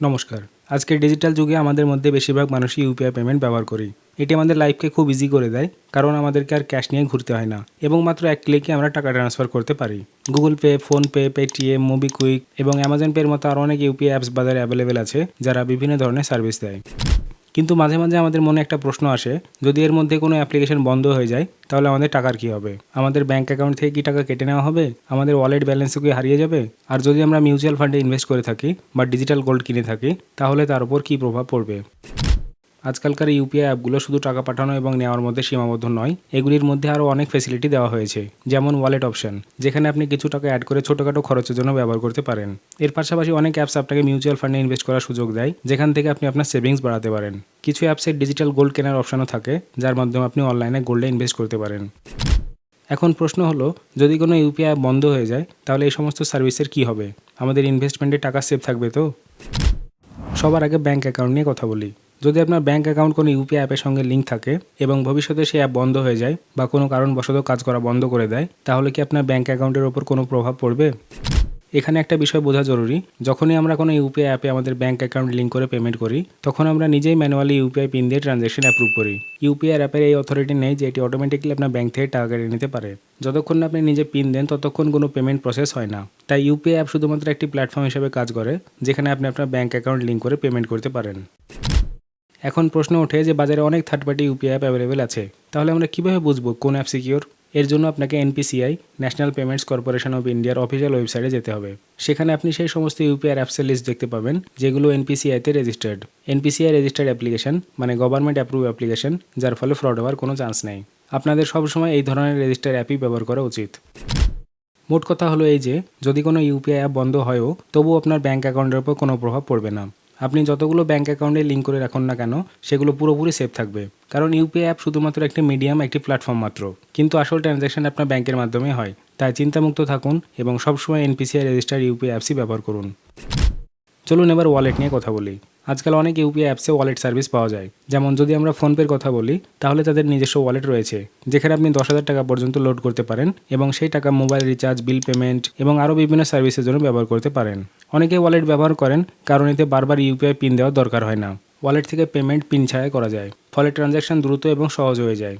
নমস্কার। আজকের ডিজিটাল যুগে আমাদের মধ্যে বেশিরভাগ মানুষই ইউপিআই পেমেন্ট ব্যবহার করি। এটি আমাদের লাইফকে খুব ইজি করে দেয়, কারণ আমাদেরকে আর ক্যাশ নিয়ে ঘুরতে হয় না। এবং মাত্র এক ক্লিকে আমরা টাকা ট্রান্সফার করতে পারি। Google Pay PhonePe Paytm MobiKwik এবং অ্যামাজন পের মতো আরও অনেক ইউপিআই অ্যাপস বাজারে অ্যাভেলেবেল আছে, যারা বিভিন্ন ধরনের সার্ভিস দেয়। কিন্তু মাঝে মাঝে আমাদের মনে একটা প্রশ্ন আসে, যদি এর মধ্যে কোনো অ্যাপ্লিকেশন বন্ধ হয়ে যায়, তাহলে আমাদের টাকার কি হবে? আমাদের ব্যাঙ্ক অ্যাকাউন্ট থেকে কি টাকা কেটে নেওয়া হবে? আমাদের ওয়ালেট ব্যালেন্সও কি হারিয়ে যাবে? আর যদি আমরা মিউচুয়াল ফান্ডে ইনভেস্ট করে থাকি বা ডিজিটাল গোল্ড কিনে থাকি, তাহলে তার উপর কী প্রভাব পড়বে? আজকালকার ইউপিআই অ্যাপগুলো শুধু টাকা পাঠানো এবং নেওয়ার মধ্যে সীমাবদ্ধ নয়, এগুলির মধ্যে আরও অনেক ফেসিলিটি দেওয়া হয়েছে, যেমন ওয়ালেট অপশন যেখানে আপনি কিছু টাকা অ্যাড করে ছোটোখাটো খরচের জন্য ব্যবহার করতে পারেন। এর পাশাপাশি অনেক অ্যাপস আপনাকে মিউচুয়াল ফান্ডে ইনভেস্ট করার সুযোগ দেয়, যেখান থেকে আপনি আপনার সেভিংস বাড়াতে পারেন। কিছু অ্যাপসের ডিজিটাল গোল্ড কেনার অপশনও থাকে, যার মাধ্যমে আপনি অনলাইনে গোল্ডে ইনভেস্ট করতে পারেন। এখন প্রশ্ন হলো, যদি কোনো ইউপিআই অ্যাপ বন্ধ হয়ে যায়, তাহলে এই সমস্ত সার্ভিসের কি হবে? আমাদের ইনভেস্টমেন্টে টাকা সেভ থাকবে তো? সবার আগে ব্যাংক অ্যাকাউন্ট নিয়ে কথা বলি। যদি আপনার ব্যাঙ্ক অ্যাকাউন্ট কোনো ইউপিআই অ্যাপের সঙ্গে লিঙ্ক থাকে এবং ভবিষ্যতে সেই অ্যাপ বন্ধ হয়ে যায় বা কোনো কারণবশত কাজ করা বন্ধ করে দেয়, তাহলে কি আপনার ব্যাঙ্ক অ্যাকাউন্টের ওপর কোনো প্রভাব পড়বে? এখানে একটা বিষয় বোঝা জরুরি। যখনই আমরা কোনো ইউপিআই অ্যাপে আমাদের ব্যাঙ্ক অ্যাকাউন্ট লিঙ্ক করে পেমেন্ট করি, তখন আমরা নিজেই ম্যানুয়ালি ইউপিআই পিন দিয়ে ট্রানজ্যাকশন অ্যাপ্রুভ করি। ইউপিআই অ্যাপের এই অথরিটি নেই যে এটি অটোমেটিকলি আপনার ব্যাঙ্ক থেকে টাকা কেটে নিতে পারে। যতক্ষণ না আপনি নিজে পিন দেন, ততক্ষণ কোনো পেমেন্ট প্রসেস হয় না। তাই ইউপিআই অ্যাপ শুধুমাত্র একটি প্ল্যাটফর্ম হিসেবে কাজ করে, যেখানে আপনি আপনার ব্যাঙ্ক অ্যাকাউন্ট লিঙ্ক করে পেমেন্ট করতে পারেন। এখন প্রশ্ন ওঠে যে বাজারে অনেক third party UPI app available আছে। তাহলে আমরা কীভাবে বুঝব কোন অ্যাপ সিকিওর এর জন্য আপনাকে NPCI national payments corporation of ইন্ডিয়ার অফিসিয়াল ওয়েবসাইটে যেতে হবে। সেখানে আপনি সেই সমস্ত ইউপিআই অ্যাপসের লিস্ট দেখতে পাবেন, যেগুলো এনপিসিআইতে রেজিস্টার্ড এনপিসিআই রেজিস্টার্ড অ্যাপ্লিকেশন মানে গভর্নমেন্ট অ্যাপ্রুভ অ্যাপ্লিকেশন যার ফলে ফ্রড হওয়ার কোনো চান্স নেই। আপনাদের সবসময় এই ধরনের রেজিস্টার অ্যাপই ব্যবহার করা উচিত। মোট কথা হলো এই যে, যদি কোনো ইউপিআই অ্যাপ বন্ধ হয়ও, তবুও আপনার ব্যাঙ্ক অ্যাকাউন্টের উপর কোনো প্রভাব পড়বে না। আপনি যতগুলো ব্যাঙ্ক অ্যাকাউন্টে লিঙ্ক করে রাখুন না কেন, সেগুলো পুরোপুরি সেফ থাকবে। কারণ ইউপিআই অ্যাপ শুধুমাত্র একটি মিডিয়াম একটি প্ল্যাটফর্ম মাত্র। কিন্তু আসল ট্রানজ্যাকশন আপনার ব্যাংকের মাধ্যমে হয়। তাই চিন্তামুক্ত থাকুন এবং সবসময় এনপিসিআই রেজিস্টার ইউপিআই অ্যাপসই ব্যবহার করুন। চলুন এবার ওয়ালেট নিয়ে কথা বলি। আজকাল অনেক ইউপিআই অ্যাপসে ওয়ালেট সার্ভিস পাওয়া যায়। যেমন যদি আমরা ফোনপের কথা বলি, তাহলে তাদের নিজস্ব ওয়ালেট রয়েছে, যেখানে আপনি দশ হাজার টাকা পর্যন্ত লোড করতে পারেন এবং সেই টাকা মোবাইল রিচার্জ বিল পেমেন্ট এবং আরও বিভিন্ন সার্ভিসের জন্য ব্যবহার করতে পারেন। অনেকে ওয়ালেট ব্যবহার করেন, কারণ এতে বারবার ইউপিআই পিন দেওয়ার দরকার হয় না। ওয়ালেট থেকে পেমেন্ট পিন ছাড়াই করা যায়, ফলে ট্রানজ্যাকশন দ্রুত এবং সহজ হয়ে যায়।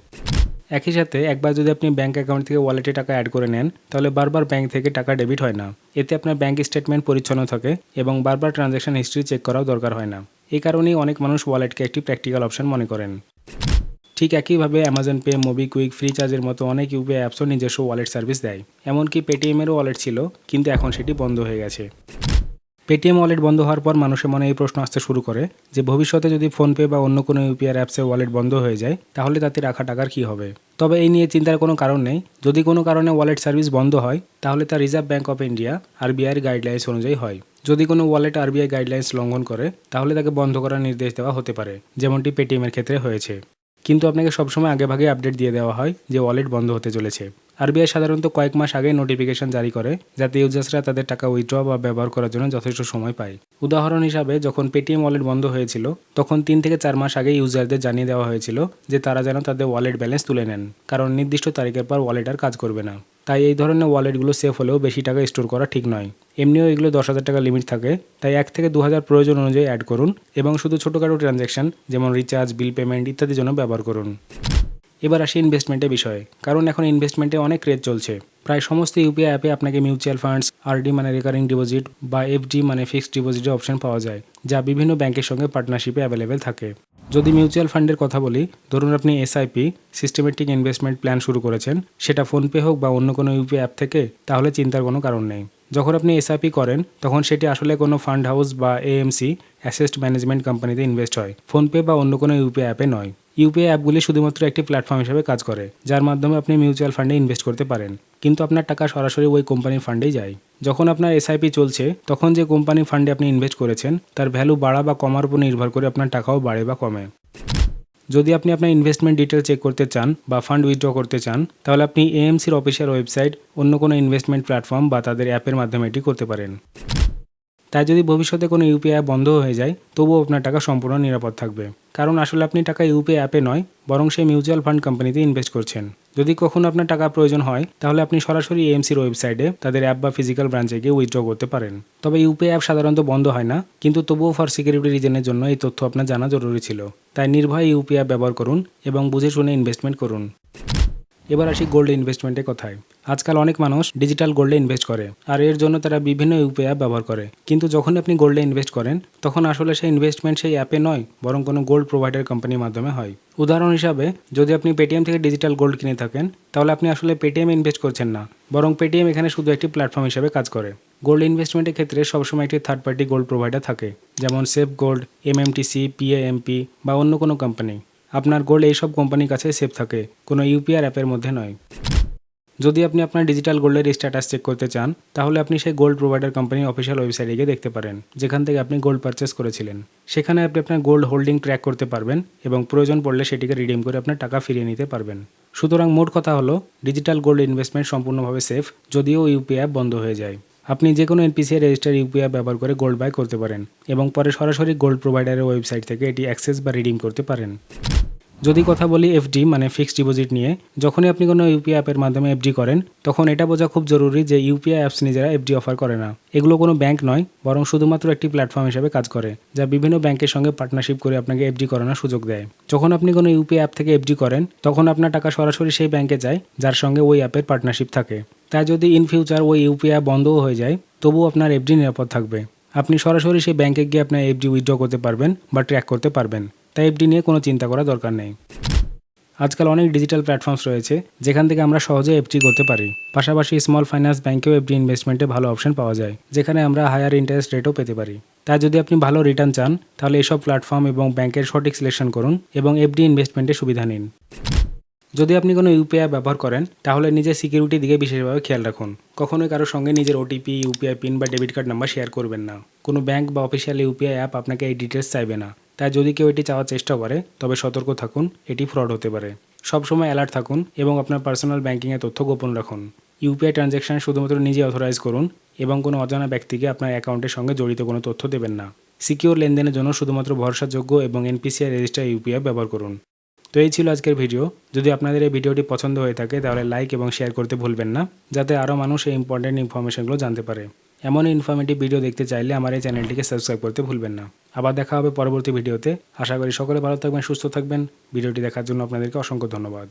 একই সাথে একবার যদি আপনি ব্যাঙ্ক অ্যাকাউন্ট থেকে ওয়ালেটে টাকা অ্যাড করে নেন, তাহলে বারবার ব্যাঙ্ক থেকে টাকা ডেবিট হয় না। এতে আপনার ব্যাঙ্ক স্টেটমেন্ট পরিচ্ছন্ন থাকে এবং বারবার ট্রানজ্যাকশন হিস্ট্রি চেক করাও দরকার হয় না। এই কারণেই অনেক মানুষ ওয়ালেটকে একটি প্র্যাকটিক্যাল অপশন মনে করেন। ঠিক একইভাবে অ্যামাজন পে মোবিকুইক ফ্রিচার্জের মতো অনেক ইউপিআই অ্যাপসও নিজস্ব ওয়ালেট সার্ভিস দেয়। এমনকি পেটিএমেরও ওয়ালেট ছিল, কিন্তু এখন সেটি বন্ধ হয়ে গেছে। পেটিএম ওয়ালেট বন্ধ হওয়ার পর মানুষের মনে এই প্রশ্ন আসতে শুরু করে যে ভবিষ্যতে যদি ফোনপে বা অন্য কোনো ইউপিআই অ্যাপসের ওয়ালেট বন্ধ হয়ে যায়, তাহলে তাতে রাখা টাকার কী হবে? তবে এই নিয়ে চিন্তার কোনো কারণ নেই। যদি কোনো কারণে ওয়ালেট সার্ভিস বন্ধ হয়, তাহলে তা রিজার্ভ ব্যাঙ্ক অফ ইন্ডিয়া আরবিআইয়ের গাইডলাইন্স অনুযায়ী হয়। যদি কোনো ওয়ালেট আরবিআই গাইডলাইন্স লঙ্ঘন করে, তাহলে তাকে বন্ধ করার নির্দেশ দেওয়া হতে পারে, যেমনটি পেটিএমের ক্ষেত্রে হয়েছে। কিন্তু আপনাকে সবসময় আগেভাগে আপডেট দিয়ে দেওয়া হয় যে ওয়ালেট বন্ধ হতে চলেছে। আরবিআই সাধারণত কয়েক মাস আগে নোটিফিকেশন জারি করে, যাতে ইউজার্সরা তাদের টাকা উইথড্র বা ব্যবহার করার জন্য যথেষ্ট সময় পায়। উদাহরণ হিসাবে, যখন পেটিএম ওয়ালেট বন্ধ হয়েছিল, তখন তিন থেকে চার মাস আগে ইউজারদের জানিয়ে দেওয়া হয়েছিল যে তারা যেন তাদের ওয়ালেট ব্যালেন্স তুলে নেন, কারণ নির্দিষ্ট তারিখের পর ওয়ালেট আর কাজ করবে না। তাই এই ধরনের ওয়ালেটগুলো সেফ হলেও বেশি টাকা স্টোর করা ঠিক নয়। এমনিও এগুলো দশ হাজার টাকা লিমিট থাকে, তাই এক থেকে দু হাজার প্রয়োজন অনুযায়ী অ্যাড করুন এবং শুধু ছোটোখাটো ট্রানজ্যাকশন যেমন রিচার্জ বিল পেমেন্ট ইত্যাদির জন্য ব্যবহার করুন। এবার আসি ইনভেস্টমেন্টের বিষয়ে। কারণ এখন ইনভেস্টমেন্টে অনেক ক্রেজ চলছে। প্রায় সমস্ত ইউপিআই অ্যাপে আপনাকে মিউচুয়াল ফান্ডস আরডি মানে রেকারিং ডিপোজিট বা এফডি মানে ফিক্সড ডিপোজিটের অপশন পাওয়া যায়, যা বিভিন্ন ব্যাংকের সঙ্গে পার্টনারশিপে অ্যাভেলেবেল থাকে। যদি মিউচুয়াল ফান্ডের কথা বলি, ধরুন আপনি এসআইপি সিস্টেমেটিক ইনভেস্টমেন্ট প্ল্যান শুরু করেছেন, সেটা ফোনপে হোক বা অন্য কোনো ইউপিআই অ্যাপ থেকে, তাহলে চিন্তার কোনো কারণ নেই। যখন আপনি এসআইপি করেন, তখন সেটি আসলে কোনো ফান্ড হাউস বা এএমসি অ্যাসেস্ট ম্যানেজমেন্ট কোম্পানিতে ইনভেস্ট হয়। ফোনপে বা অন্য কোনো ইউপিআই অ্যাপে নয়। ইউপিআই অ্যাপগুলি শুধুমাত্র একটি প্ল্যাটফর্ম হিসেবে কাজ করে, যার মাধ্যমে আপনি মিউচুয়াল ফান্ডে ইনভেস্ট করতে পারেন। কিন্তু আপনার টাকা সরাসরি ওই কোম্পানির ফান্ডেই যায়। যখন আপনার এসআইপি চলছে, তখন যে কোম্পানির ফান্ডে আপনি ইনভেস্ট করেছেন, তার ভ্যালু বাড়া বা কমার উপর নির্ভর করে আপনার টাকাও বাড়ে বা কমে। যদি আপনি আপনার ইনভেস্টমেন্ট ডিটেল চেক করতে চান বা ফান্ড উইথড্র করতে চান, তাহলে আপনি এএমসির অফিসিয়াল ওয়েবসাইট, অন্য কোনো ইনভেস্টমেন্ট প্ল্যাটফর্ম বা তাদের অ্যাপের মাধ্যমে এটি করতে পারেন। তাই যদি ভবিষ্যতে কোনো ইউপিআই বন্ধ হয়ে যায়, তবুও আপনার টাকা সম্পূর্ণ নিরাপদ থাকবে। কারণ আসলে আপনি টাকা ইউপিআই অ্যাপে নয়, বরং সেই মিউচুয়াল ফান্ড কোম্পানিতে ইনভেস্ট করছেন। যদি কখনো আপনার টাকা প্রয়োজন হয়, তাহলে আপনি সরাসরি এএমসির ওয়েবসাইটে তাদের অ্যাপ বা ফিজিক্যাল ব্রাঞ্চে গিয়ে উইথড্র করতে পারেন। তবে ইউপিআই অ্যাপ সাধারণত বন্ধ হয় না, কিন্তু তবুও ফর সিকিউরিটি রিজনের জন্য এই তথ্য আপনার জানা জরুরি ছিল। তাই নির্ভয়ে ইউপিআই অ্যাপ ব্যবহার করুন এবং বুঝে শুনে ইনভেস্টমেন্ট করুন। এবার আসি গোল্ড ইনভেস্টমেন্টের কথায়। আজকাল অনেক মানুষ ডিজিটাল গোল্ডে ইনভেস্ট করে, আর এর জন্য তারা বিভিন্ন ইউপিআই অ্যাপ ব্যবহার করে। কিন্তু যখন আপনি গোল্ডে ইনভেস্ট করেন, তখন আসলে সেই ইনভেস্টমেন্ট সেই অ্যাপে নয়, বরং কোনো গোল্ড প্রোভাইডার কোম্পানির মাধ্যমে হয়। উদাহরণ হিসাবে, যদি আপনি পেটিএম থেকে ডিজিটাল গোল্ড কিনে থাকেন, তাহলে আপনি আসলে পেটিএম ইনভেস্ট করছেন না, বরং পেটিএম এখানে শুধু একটি প্ল্যাটফর্ম হিসেবে কাজ করে। গোল্ড ইনভেস্টমেন্টের ক্ষেত্রে সবসময় একটি থার্ড পার্টি গোল্ড প্রোভাইডার থাকে, যেমন সেফ গোল্ড এমএমটিসি পিএএমপি বা অন্য কোনো কোম্পানি আপনার গোল্ড এইসব কোম্পানির কাছে সেফ থাকে, কোনো ইউপিআর অ্যাপের মধ্যে নয়। যদি আপনি আপনার ডিজিটাল গোল্ডের স্ট্যাটাস চেক করতে চান, তাহলে আপনি সেই গোল্ড প্রোভাইডার কোম্পানির অফিসিয়াল ওয়েবসাইটে গিয়ে দেখতে পারেন, যেখান থেকে আপনি গোল্ড পারচেস করেছিলেন। সেখানে আপনি আপনার গোল্ড হোল্ডিং ট্র্যাক করতে পারবেন এবং প্রয়োজন পড়লে সেটিকে রিডিম করে আপনার টাকা ফিরিয়ে নিতে পারবেন। সুতরাং মোট কথা হলো ডিজিটাল গোল্ড ইনভেস্টমেন্ট সম্পূর্ণভাবে সেফ যদিও ইউপিআই অ্যাপ বন্ধ হয়ে যায়। আপনি যে কোনো এনপিসিআই রেজিস্টার ইউপিআই ব্যবহার করে গোল্ড বাই করতে পারেন এবং পরে সরাসরি গোল্ড প্রোভাইডারের ওয়েবসাইট থেকে এটি অ্যাক্সেস বা রিডিম করতে পারেন। যদি কথা বলি এফডি মানে ফিক্সড ডিপোজিট নিয়ে, যখনই আপনি কোনো ইউপিআই অ্যাপের মাধ্যমে এফডি করেন, তখন এটা বোঝা খুব জরুরি যে ইউপিআই অ্যাপস নিজেরা এফডি অফার করে না। এগুলো কোনো ব্যাংক নয়, বরং শুধুমাত্র একটি প্ল্যাটফর্ম হিসেবে কাজ করে, যা বিভিন্ন ব্যাংকের সঙ্গে পার্টনারশিপ করে আপনাকে এফডি করানোর সুযোগ দেয়। যখন আপনি কোনো ইউপিআই অ্যাপ থেকে এফডি করেন, তখন আপনার টাকা সরাসরি সেই ব্যাংকে যায়, যার সঙ্গে ওই অ্যাপের পার্টনারশিপ থাকে। তাই যদি ইন ফিউচার ওই ইউপিআই বন্ধও হয়ে যায়, তবুও আপনার এফডি নিরাপদ থাকবে। আপনি সরাসরি সেই ব্যাংকে গিয়ে আপনার এফডি উইথড্র করতে পারবেন বা ট্র্যাক করতে পারবেন। তাই এফডি নিয়ে কোনো চিন্তা করার দরকার নেই। আজকাল অনেক ডিজিটাল প্ল্যাটফর্মস রয়েছে, যেখান থেকে আমরা সহজে এফডি করতে পারি। পাশাপাশি স্মল ফাইন্যান্স ব্যাংকেও এফডি ইনভেস্টমেন্টে ভালো অপশন পাওয়া যায়, যেখানে আমরা হায়ার ইন্টারেস্ট রেটও পেতে পারি। তাই যদি আপনি ভালো রিটার্ন চান, তাহলে এসব প্ল্যাটফর্ম এবং ব্যাংকের সঠিক সিলেকশন করুন এবং এফডি ইনভেস্টমেন্টের সুবিধা নিন। যদি আপনি কোনো ইউপিআই ব্যবহার করেন, তাহলে নিজের সিকিউরিটির দিকে বিশেষভাবে খেয়াল রাখুন। কখনোই কারোর সঙ্গে নিজের ওটিপি ইউপিআই পিন বা ডেবিট কার্ড নাম্বার শেয়ার করবেন না। কোনো ব্যাংক বা অফিসিয়াল ইউপিআই অ্যাপ আপনাকে এই ডিটেলস চাইবে না। তাই যদি কেউ এটি চাওয়ার চেষ্টা করে, তবে সতর্ক থাকুন, এটি ফ্রড হতে পারে। সবসময় অ্যালার্ট থাকুন এবং আপনার পার্সোনাল ব্যাংকিংয়ের তথ্য গোপন রাখুন। ইউপিআই ট্রানজ্যাকশন শুধুমাত্র নিজে অথরাইজ করুন এবং কোনো অজানা ব্যক্তিকে আপনার অ্যাকাউন্টের সঙ্গে জড়িত কোনো তথ্য দেবেন না। সিকিউর লেনদেনের জন্য শুধুমাত্র ভরসাযোগ্য এবং এনপিসিআই রেজিস্টার ইউপিআই ব্যবহার করুন। তো এই ছিল আজকের ভিডিও। যদি আপনাদের এই ভিডিওটি পছন্দ হয়ে থাকে, তাহলে লাইক এবং শেয়ার করতে ভুলবেন না, যাতে আরও মানুষ এই ইম্পর্টেন্ট ইনফরমেশনগুলো জানতে পারে। এমন ইনফরমেটিভ ভিডিও দেখতে চাইলে আমার এই চ্যানেলটিকে সাবস্ক্রাইব করতে ভুলবেন না। আবার দেখা হবে পরবর্তী ভিডিওতে আশা করি সকলে ভালো থাকবেন, সুস্থ থাকবেন। ভিডিওটি দেখার জন্য আপনাদেরকে অসংখ্য ধন্যবাদ।